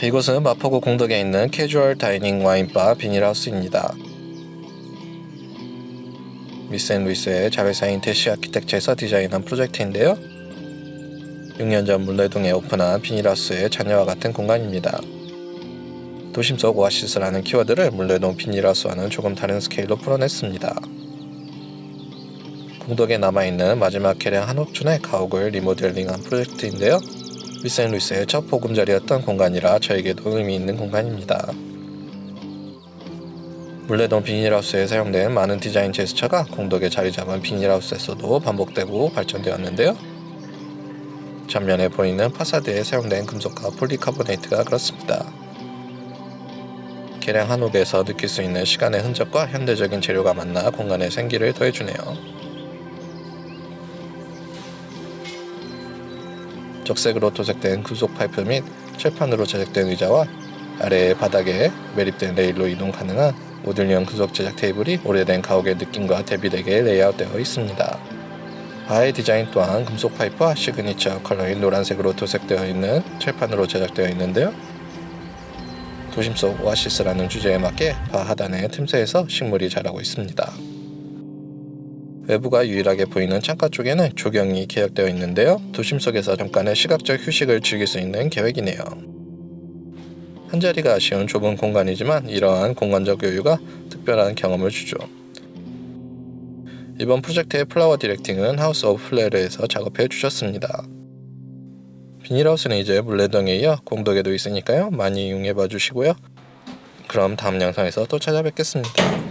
이곳은 마포구 공덕에 있는 캐주얼 다이닝 와인바 비닐하우스입니다. 미스앤루이스의 자회사인 대시 아키텍처에서 디자인한 프로젝트인데요. 6년 전 물레동에 오픈한 비닐하우스의 자녀와 같은 공간입니다. 도심 속 오아시스라는 키워드를 물레동 비닐하우스와는 조금 다른 스케일로 풀어냈습니다. 공덕에 남아있는 마지막 개량 한옥촌의 가옥을 리모델링한 프로젝트인데요. 미센루이스의 첫 보금자리였던 공간이라 저에게도 의미 있는 공간입니다. 물레동 비닐하우스에 사용된 많은 디자인 제스처가 공덕에 자리 잡은 비닐하우스에서도 반복되고 발전되었는데요. 전면에 보이는 파사드에 사용된 금속과 폴리카보네이트가 그렇습니다. 개량 한옥에서 느낄 수 있는 시간의 흔적과 현대적인 재료가 만나 공간에 생기를 더해주네요. 적색으로 도색된 금속 파이프 및 철판으로 제작된 의자와 아래의 바닥에 매립된 레일로 이동 가능한 모듈형 금속 제작 테이블이 오래된 가옥의 느낌과 대비되게 레이아웃되어 있습니다. 바의 디자인 또한 금속 파이프와 시그니처 컬러인 노란색으로 도색되어 있는 철판으로 제작되어 있는데요. 도심 속 오아시스라는 주제에 맞게 바 하단의 틈새에서 식물이 자라고 있습니다. 외부가 유일하게 보이는 창가 쪽에는 조경이 계약되어 있는데요. 도심 속에서 잠깐의 시각적 휴식을 즐길 수 있는 계획이네요. 한 자리가 아쉬운 좁은 공간이지만 이러한 공간적 여유가 특별한 경험을 주죠. 이번 프로젝트의 플라워 디렉팅은 하우스 오브 플레르에서 작업해 주셨습니다. 비닐하우스는 이제 물레동에 이어 공덕에도 있으니까요. 많이 이용해 봐 주시고요. 그럼 다음 영상에서 또 찾아뵙겠습니다.